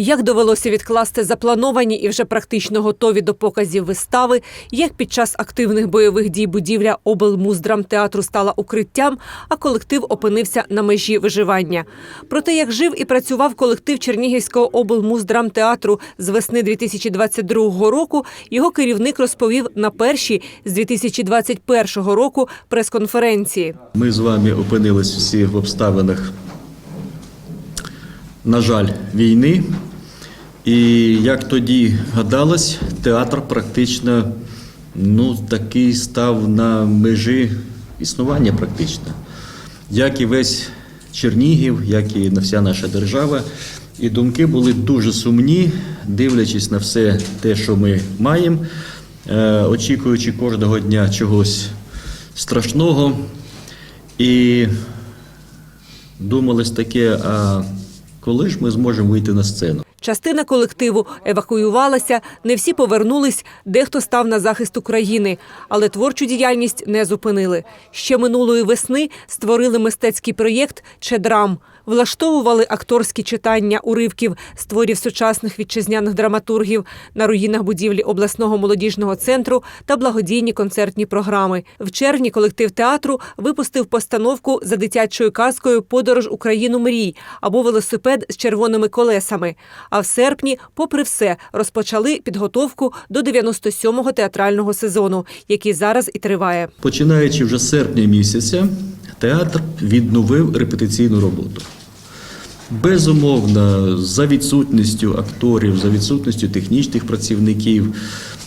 Як довелося відкласти заплановані і вже практично готові до показів вистави, як під час активних бойових дій будівля облмуздрамтеатру стала укриттям, а колектив опинився на межі виживання. Про те, як жив і працював колектив Чернігівського облмуздрамтеатру з весни 2022 року, його керівник розповів на першій з 2021 року прес-конференції. Ми з вами опинились всі в обставинах, на жаль, війни. І як тоді гадалось, театр практично ну, такий став на межі існування практично. Як і весь Чернігів, як і вся наша держава. І думки були дуже сумні, дивлячись на все те, що ми маємо, е, очікуючи кожного дня чогось страшного. І думалось таке, а коли ж ми зможемо вийти на сцену? Частина колективу евакуювалася, не всі повернулись, дехто став на захист України, але творчу діяльність не зупинили. Ще минулої весни створили мистецький проєкт Чедрам. Влаштовували акторські читання уривків з творів сучасних вітчизняних драматургів на руїнах будівлі обласного молодіжного центру та благодійні концертні програми. В червні колектив театру випустив постановку за дитячою казкою Подорож Україну мрій або велосипед з червоними колесами. А в серпні, попри все, розпочали підготовку до 97-го театрального сезону, який зараз і триває. Починаючи вже з серпня місяця, театр відновив репетиційну роботу. Безумовно, за відсутністю акторів, за відсутністю технічних працівників.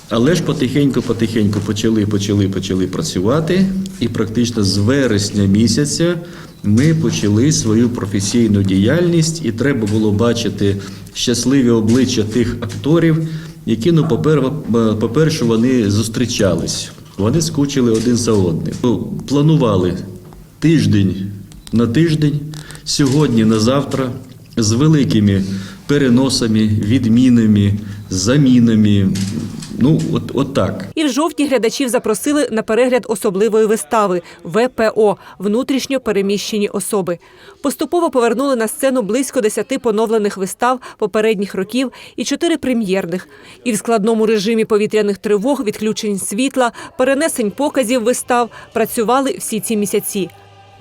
Але ж потихеньку-потихеньку почали, почали, почали працювати, і практично з вересня місяця ми почали свою професійну діяльність, і треба було бачити щасливі обличчя тих акторів, які, ну, по-перше, вони зустрічались, вони скучили один за одним. Ну, Планували тиждень на тиждень, сьогодні на завтра, з великими переносами, відмінами, замінами. Ну, от, от так. І в жовтні глядачів запросили на перегляд особливої вистави ВПО внутрішньо переміщені особи. Поступово повернули на сцену близько десяти поновлених вистав попередніх років і чотири прем'єрних. І в складному режимі повітряних тривог, відключень світла, перенесень показів вистав працювали всі ці місяці.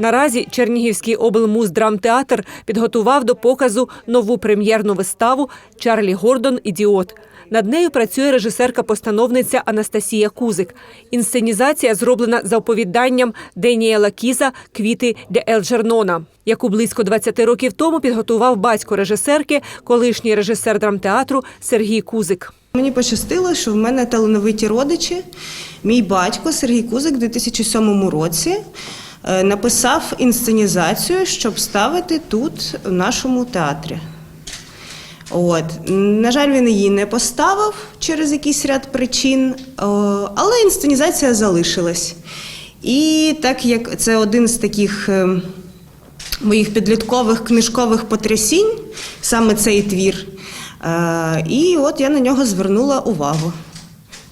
Наразі Чернігівський облмуздрамтеатр підготував до показу нову прем'єрну виставу Чарлі Гордон Ідіот. Над нею працює режисерка-постановниця Анастасія Кузик. Інсценізація зроблена за оповіданням Деніела Кіза Квіти для Елджернона, яку близько 20 років тому підготував батько режисерки, колишній режисер драмтеатру Сергій Кузик. Мені пощастило, що в мене талановиті родичі. Мій батько Сергій Кузик у 2007 році написав інсценізацію, щоб ставити тут, в нашому театрі. От. На жаль, він її не поставив через якийсь ряд причин, але інсценізація залишилась. І так як це один з таких е, моїх підліткових книжкових потрясінь, саме цей твір. Е, І от я на нього звернула увагу.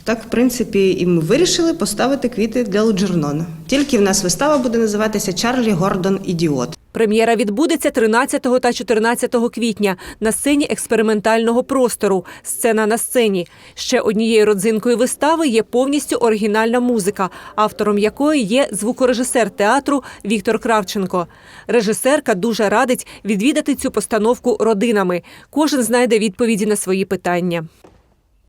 Так, в принципі, і ми вирішили поставити квіти для Луджернона. Тільки в нас вистава буде називатися Чарлі Гордон Ідіот. Прем'єра відбудеться 13 та 14 квітня на сцені експериментального простору. Сцена на сцені. Ще однією родзинкою вистави є повністю оригінальна музика, автором якої є звукорежисер театру Віктор Кравченко. Режисерка дуже радить відвідати цю постановку родинами. Кожен знайде відповіді на свої питання.